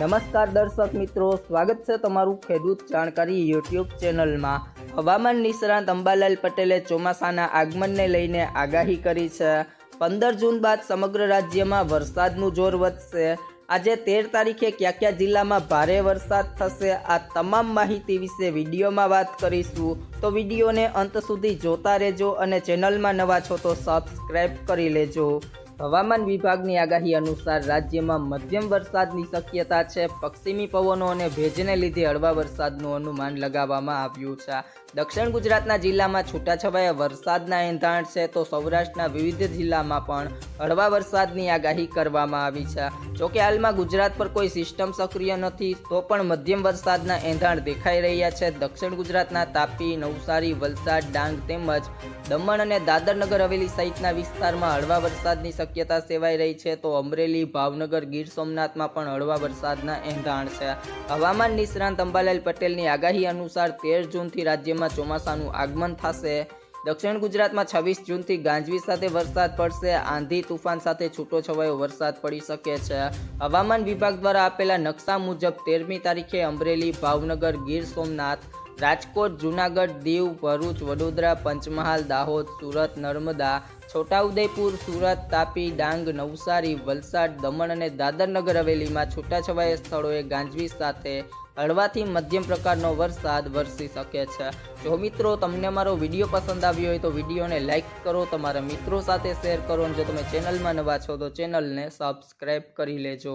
નમસ્કાર દર્શક મિત્રો, સ્વાગત છે તમારું ખેડૂત જાણકારી યુટ્યુબ ચેનલમાં. હવામાન નિષ્ણાંત અંબાલાલ પટેલે ચોમાસાના આગમનને લઈને આગાહી કરી છે. પંદર જૂન બાદ સમગ્ર રાજ્યમાં વરસાદનું જોર વધશે. આજે તેર તારીખે કયા કયા જિલ્લામાં ભારે વરસાદ થશે, આ તમામ માહિતી વિશે વિડીયોમાં વાત કરીશું. તો વિડીયોને અંત સુધી જોતા રહેજો અને ચેનલમાં નવા છો તો સબસ્ક્રાઈબ કરી લેજો. હવામાન વિભાગની આગાહી અનુસાર રાજ્યમાં મધ્યમ વરસાદની શક્યતા છે. પશ્ચિમી પવનો અને ભેજને લીધે હળવા વરસાદનું અનુમાન લગાવવામાં આવ્યું છે. દક્ષિણ ગુજરાતના જિલ્લામાં છૂટાછવાયા વરસાદના એંધાણ છે તો સૌરાષ્ટ્રના વિવિધ જિલ્લામાં પણ હળવા વરસાદની આગાહી કરવામાં આવી છે. જોકે હાલમાં ગુજરાત પર કોઈ સિસ્ટમ સક્રિય નથી તો પણ મધ્યમ વરસાદના એંધાણ દેખાઈ રહ્યા છે. દક્ષિણ ગુજરાતના તાપી, નવસારી, વલસાડ, ડાંગ તેમજ દમણ અને દાદર નગર હવેલી સહિતના વિસ્તારમાં હળવા વરસાદની શક્યતા સેવાઈ રહી છે, તો અમરેલી, ભાવનગર, ગીર સોમનાથમાં પણ હળવા વરસાદના એંધાણ છે. હવામાન નિષ્ણાંત અંબાલાલ પટેલની આગાહી અનુસાર તેર જૂનથી રાજ્યમાં ચોમાસાનું આગમન થશે. દક્ષિણ ગુજરાતમાં છવ્વીસ જૂનથી ગાંજવી સાથે વરસાદ પડશે. આંધી તુફાન સાથે છૂટો છવાયો વરસાદ પડી શકે છે. હવામાન વિભાગ દ્વારા આપેલા નકશા મુજબ તેરમી તારીખે અમરેલી, ભાવનગર, ગીર સોમનાથ રાજકોટ, જૂનાગઢ, દીવ, ભરૂચ, વડોદરા, પંચમહાલ, દાહોદ, સુરત, નર્મદા, છોટાઉદેપુર, સુરત, તાપી, ડાંગ, નવસારી, વલસાડ, દમણ અને દાદરનગર હવેલીમાં છૂટાછવાયા સ્થળોએ ગાંજવી સાથે હળવાથી મધ્યમ પ્રકારનો વરસાદ વરસી શકે છે. જો મિત્રો તમને મારો વીડિયો પસંદ આવ્યો હોય તો વિડીયોને લાઇક કરો, તમારા મિત્રો સાથે શેર કરો અને જો તમે ચેનલમાં નવા છો તો ચેનલને સબસ્ક્રાઈબ કરી લેજો.